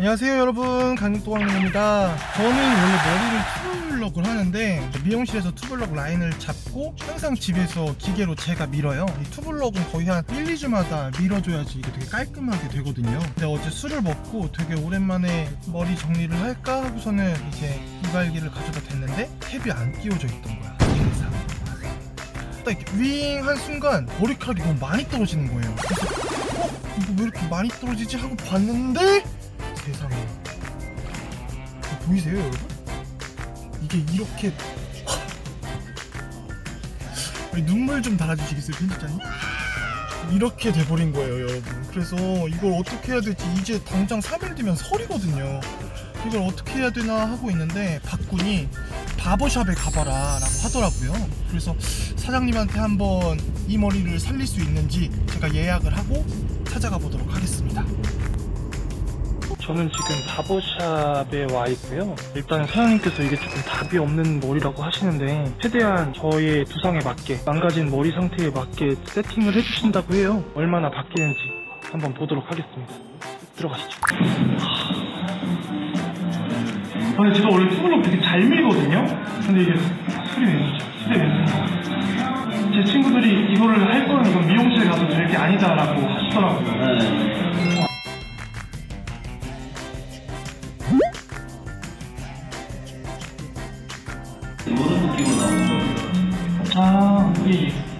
안녕하세요 여러분. 강육도광입니다. 저는 원래 머리를 투블럭을 하는데 미용실에서 투블럭 라인을 잡고 항상 집에서 기계로 제가 밀어요. 이 투블럭은 거의 한 1, 2주마다 밀어줘야지 이게 되게 깔끔하게 되거든요. 근데 어제 술을 먹고 되게 오랜만에 머리 정리를 할까 하고서는 이제 이발기를 가져다 댔는데 탭이 안 끼워져 있던 거야. 딱 이렇게 윙한 순간 머리카락이 너무 많이 떨어지는 거예요. 그래서 어? 왜 이렇게 많이 떨어지지? 하고 봤는데 세상에. 보이세요 여러분? 이게 이렇게 눈물 좀 달아주시겠어요 편집자님? 이렇게 돼버린 거예요 여러분. 그래서 이걸 어떻게 해야 될지 이제 당장 3일 뒤면 설이거든요. 이걸 어떻게 해야 되나 하고 있는데 박군이 바버샵에 가봐라 라고 하더라고요. 그래서 사장님한테 한번 이 머리를 살릴 수 있는지 제가 예약을 하고 찾아가 보도록 하겠습니다 저는 지금 바버샵에 와 있고요. 일단 사장님께서 이게 조금 답이 없는 머리라고 하시는데 최대한 저의 두상에 맞게 망가진 머리 상태에 맞게 세팅을 해주신다고 해요. 얼마나 바뀌는지 한번 보도록 하겠습니다. 들어가시죠. 아니 제가 원래 투블럭 되게 잘 밀거든요. 근데 이게 소리 내시죠. 소리 내시죠. 제 친구들이 이거를 할 거는 이건 미용실 가서 될 게 아니다라고 하시더라고요. 이런 느낌으로 나오는 거예요. 아, 예, 예.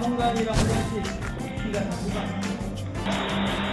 현관이랑 혹시 키가 다르다.